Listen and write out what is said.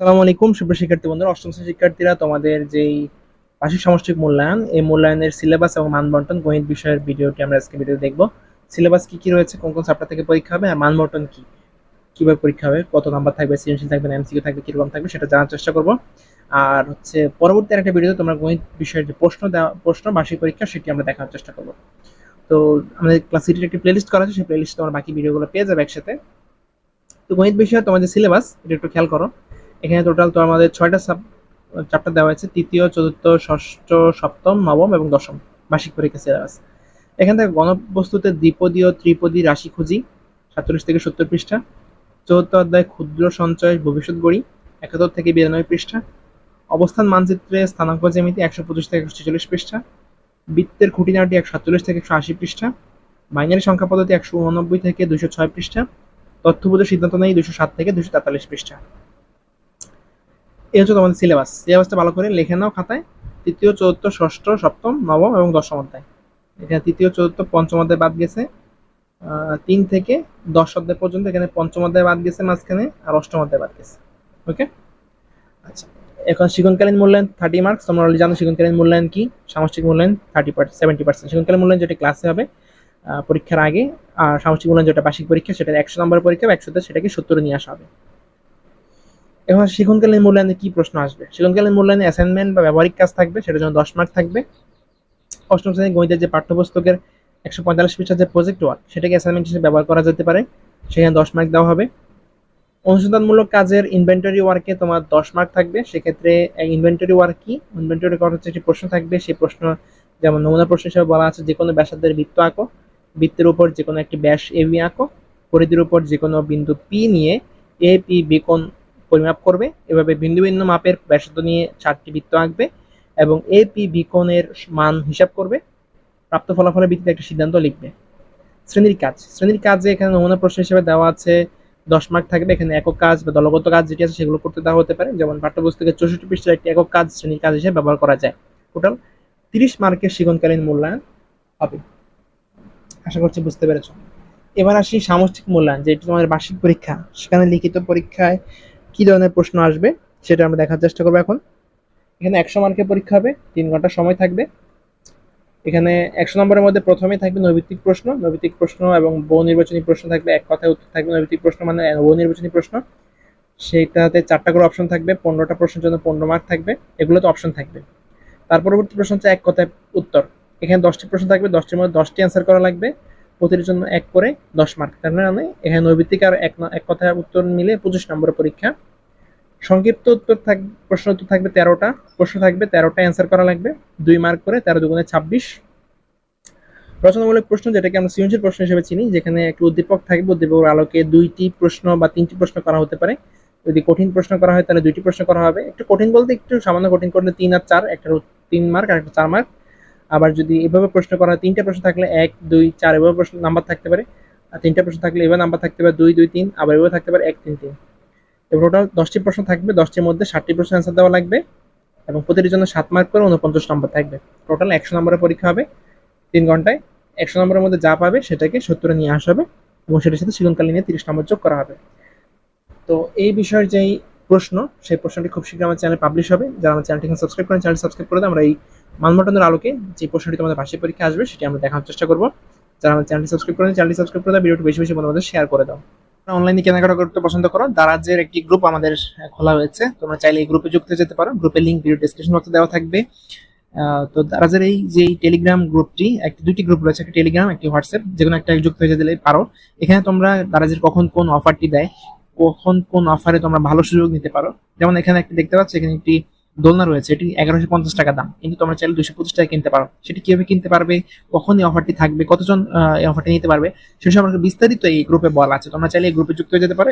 সালামু আলাইকুম, সুপ্রিয় শিক্ষার্থী বন্ধুরা, অষ্টম শ্রেণির শিক্ষার্থীরা, তোমাদের যেই বার্ষিক সামষ্টিক মূল্যায়ন, এই মূল্যায়নের সিলেবাস এবং মানবন্টন গণিত বিষয়ের ভিডিওটি আমরা আজকে ভিডিও দেখব। সিলেবাস কি কি রয়েছে, কোন কোন চ্যাপ্টার থেকে পরীক্ষা হবে, আর মানবন্টন কি? কীভাবে পরীক্ষা হবে, কত নাম্বার থাকবে, সৃজনশীল থাকবে না এমসিকিউ থাকবে, কীরকম থাকবে, সেটা জানার চেষ্টা করব। আর হচ্ছে, পরবর্তী একটা ভিডিওতে তোমরা গণিত বিষয়ের যে প্রশ্ন দেওয়া, প্রশ্ন, বার্ষিক পরীক্ষা, সেটি আমরা দেখার চেষ্টা করব। তো, আমাদের ক্লাস সিটির একটি প্লেলিস্ট করা আছে, সেই প্লেলিস্ট তোমরা বাকি ভিডিওগুলো পেয়ে যাবে একসাথে। তো গণিত বিষয়ে তোমাদের সিলেবাস এটা একটু খেয়াল করো। এখানে টোটাল তো আমাদের ছয়টা সাব চ্যাপ্টার দেওয়া আছে তৃতীয়, চতুর্থ, ষষ্ঠ, সপ্তম, নবম এবং দশম বার্ষিক পরীক্ষা সিলেবাস এখান থেকে গণবস্তুতে দ্বিপদীয়, ত্রিপদী রাশি খুঁজি, সাতচল্লিশ থেকে সত্তর পৃষ্ঠা। চতুর্থ অধ্যায় ক্ষুদ্র সঞ্চয়, ভবিষ্যৎ গড়ি, একাত্তর থেকে বিরানব্বই পৃষ্ঠা। অবস্থান মানচিত্রে স্থানাঙ্ক জ্যামিতি একশো পঁচিশ থেকে একশো ছেচল্লিশ পৃষ্ঠা। বৃত্তের খুঁটিনাটি একশো সাতচল্লিশ থেকে একশো আশি পৃষ্ঠা। বাইনারি সংখ্যা পদ্ধতি একশো উননব্বই থেকে দুশো ছয় পৃষ্ঠা। তথ্যবোধ সিদ্ধান্ত নেই দুশো সাত থেকে দুশো তেতাল্লিশ পৃষ্ঠা। এই হচ্ছে তোমাদের সিলেবাস সিলেবাসটা ভালো করে লিখে নাও খাতায়। তৃতীয়, চতুর্থ, ষষ্ঠ, সপ্তম, নবম এবং দশম অধ্যায়। এখানে তৃতীয়, চতুর্থ, পঞ্চম অধ্যায় বাদ গেছে। তিন থেকে দশ অধ্যায় পর্যন্ত এখানে পঞ্চম অধ্যায় বাদ গেছে মাঝখানে আর অষ্টম অধ্যায় বাদ গেছে। ওকে আচ্ছা এখন শিক্ষণকালীন মূল্যায়ন থার্টি মার্কস তোমরা অলরেডি জানো শিক্ষণকালীন মূল্যায়ন কি? সামষ্টিক মূল্যায়ন থার্টি পার্সেন্ট সেভেন্টি পার্সেন্ট শিক্ষণকালীন মূল্যায়ন যেটা ক্লাসে হবে পরীক্ষার আগে, আর সামষ্টিক মূল্যায়ন যেটা বার্ষিক পরীক্ষা, সেটা একশো নম্বর পরীক্ষা একশোতে সেটাকে সত্তরে নিয়ে আসা হবে। এখন শিক্ষণকালীন মূল্যায়নে কি প্রশ্ন আসবে? শিক্ষণকালীন মূল্যায়নে অ্যাসাইনমেন্ট বা ব্যবহারিক কাজ থাকবে, সেটার জন্য দশ মার্ক থাকবে। অষ্টম শ্রেণির গণিতের যে পাঠ্যপুস্তকের একশো পঁয়তাল্লিশ পৃষ্ঠার যে প্রজেক্ট ওয়ার্ক সেটাকে অ্যাসাইনমেন্ট হিসেবে ব্যবহার করা যেতে পারে। সেখানে দশ মার্ক দেওয়া হবে। অনুসন্ধানমূলক কাজের ইনভেন্টরি ওয়ার্কে তোমার দশ মার্ক থাকবে। সেক্ষেত্রে ইনভেন্টরি ওয়ার্ক কি? ইনভেন্টরি ওয়ার্ক হচ্ছে একটি প্রশ্ন থাকবে। সেই প্রশ্ন, যেমন নমুনা প্রশ্ন হিসেবে বলা আছে যে কোনো ব্যাসার্ধের বৃত্ত আঁকো। বৃত্তের উপর যে কোনো একটি ব্যাস এবি আঁকো। পরিধির উপর যে কোনো বিন্দু পি নিয়ে এ পি বি পরিমাপ করবে। এভাবে বিন্দু বিন্দু মাপের ব্যাসার্ধ নিয়ে চারটি বৃত্ত আঁকবে এবং এ পি বি কোণের মান হিসাব করবে। প্রাপ্ত ফলাফলের ভিত্তিতে একটা সিদ্ধান্ত লিখবে। শ্রেণির কাজ। শ্রেণির কাজে এখানে নমুনা প্রশ্ন হিসেবে দেওয়া আছে, দশ মার্ক থাকবে। এখানে একক কাজ বা দলগত কাজ যেটি আছে সেগুলো করতে দেওয়া হতে পারে। যেমন পাঠ্যপুস্তকের চৌষট্টি পৃষ্ঠার একটি একক কাজ শ্রেণির কাজ হিসেবে ব্যবহার করা যায়। টোটাল তিরিশ মার্কের শিক্ষণকালীন মূল্যায়ন হবে। আশা করছি বুঝতে পেরেছ। এবার আসি সামষ্টিক মূল্যায়ন, যেটি তোমাদের বার্ষিক পরীক্ষা। সেখানে লিখিত পরীক্ষায় কি ধরনের প্রশ্ন আসবে সেটা আমরা দেখার চেষ্টা করব এখন। এখানে একশো মার্কের পরীক্ষা হবে, তিন ঘণ্টা সময় থাকবে। এখানে একশো নম্বরের মধ্যে প্রথমেই থাকবে নৈভিত্তিক প্রশ্ন। নৈভিত্তিক প্রশ্ন এবং নির্বাচনী প্রশ্ন থাকবে, এক কথায় উত্তর থাকবে নৈভিত্তিক প্রশ্ন মানে নির্বাচনী প্রশ্ন। সেইটাতে চারটা করে অপশন থাকবে, পনেরোটা প্রশ্নের জন্য পনেরো মার্ক থাকবে এগুলো তো অপশন থাকবে। তার পরবর্তী প্রশ্ন হচ্ছে এক কথায় উত্তর। এখানে দশটি প্রশ্ন থাকবে, দশটির মধ্যে দশটি অ্যান্সার করা লাগবে। প্রতিটির জন্য এক করে দশ মার্ক তার মানে এখানে নৈবিত্তিক আর এক এক কথায় উত্তর মিলে পঁচিশ নম্বরের পরীক্ষা। সংক্ষিপ্ত উত্তর থাক প্রশ্ন উত্তর থাকবে তেরোটা। প্রশ্ন থাকবে তেরোটা অ্যান্সার করা লাগবে। দুই মার্ক করে তেরো দুগুণে ছাব্বিশ। রচনামূলক প্রশ্ন, যেটাকে আমরা সৃজনশীল প্রশ্ন হিসেবে চিনি, যেখানে একটি উদ্দীপক থাকবে। উদ্দীপকের আলোকে দুইটি প্রশ্ন বা তিনটি প্রশ্ন করা হতে পারে। যদি কঠিন প্রশ্ন করা হয়, তাহলে দুইটি প্রশ্ন করা হবে। একটু কঠিন বলতে একটু সামান্য কঠিন করলে তিন আর চার একটা তিন মার্ক আর একটা চার মার্ক আবার যদি এভাবে প্রশ্ন করা হয়, তিনটে প্রশ্ন থাকলে এক, দুই, চার, এভাবে প্রশ্ন, নাম্বার থাকতে পারে। আর তিনটা প্রশ্ন থাকলে এভাবে নাম্বার থাকতে পারে, দুই দুই, তিন, আবার এভাবে থাকতে পারে, এক, তিন তিন। এবার টোটাল দশটি প্রশ্ন থাকবে, দশটির মধ্যে ষাটটি প্রশ্ন অ্যান্সার দেওয়া লাগবে এবং প্রতিটির জন্য সাত মার্ক করে উনপঞ্চাশ নম্বর থাকবে। টোটাল একশো নম্বরের পরীক্ষা হবে তিন ঘন্টায়। একশো নম্বরের মধ্যে যা পাবে সেটাকে সত্তরে নিয়ে আসা হবে এবং সেটার সাথে শিলনকালীন নিয়ে তিরিশ নম্বর যোগ করা হবে। তো এই বিষয়ের যেই প্রশ্ন, সেই প্রশ্নটি খুব শীঘ্রই আমার চ্যানেলে পাবলিশ হবে। যারা আমার চ্যানেলটিকে সাবস্ক্রাইব করেন চ্যানেল সাবস্ক্রাইব করে আমরা এই মানবটনের আলোকে যে প্রশ্নটি তোমাদের বার্ষিক পরীক্ষা আসবে, সেটি আমরা দেখানোর চেষ্টা করব। যারা আমার চ্যানেলটি সাবস্ক্রাইব করেন চ্যানেলটি সাবস্ক্রাইব করে দাও। ভিডিওটি বেশি বেশি বন্ধুদের শেয়ার করে দাও। তোমরা অনলাইনে কেনাকাটা করতে পছন্দ করো। দারাজের একটি গ্রুপ আমাদের খোলা হয়েছে তোমরা চাইলে এই গ্রুপে যুক্ত যেতে পারো। গ্রুপের লিঙ্ক ভিডিও ডিসক্রিপশন বক্সে দেওয়া থাকবে। তো দারাজের এই যে টেলিগ্রাম গ্রুপটি একটি দুটি গ্রুপ রয়েছে। একটি টেলিগ্রাম একটি হোয়াটসঅ্যাপ যে কোনো একটা যুক্ত হয়ে দিলে পারো। এখানে তোমরা দারাজের কখন কোন অফারটি দেয় কখন কোন অফারে তোমরা ভালো সুযোগ নিতে পারো। যেমন এখানে একটি দেখতে পাচ্ছ, এখানে একটি দোলনা রয়েছে, এটি এগারোশো পঞ্চাশ টাকা দাম। কিন্তু তোমরা চাইলে দুশো পঁচিশ টাকা কিনতে পারো। সেটি কীভাবে কিনতে পারবে, কখন এই অফারটি থাকবে, কতজন এই অফারটি নিতে পারবে, সে সম্পর্কে বিস্তারিত এই গ্রুপে বলা আছে। তোমরা চাইলে এই গ্রুপে যুক্ত হয়ে যেতে পারো।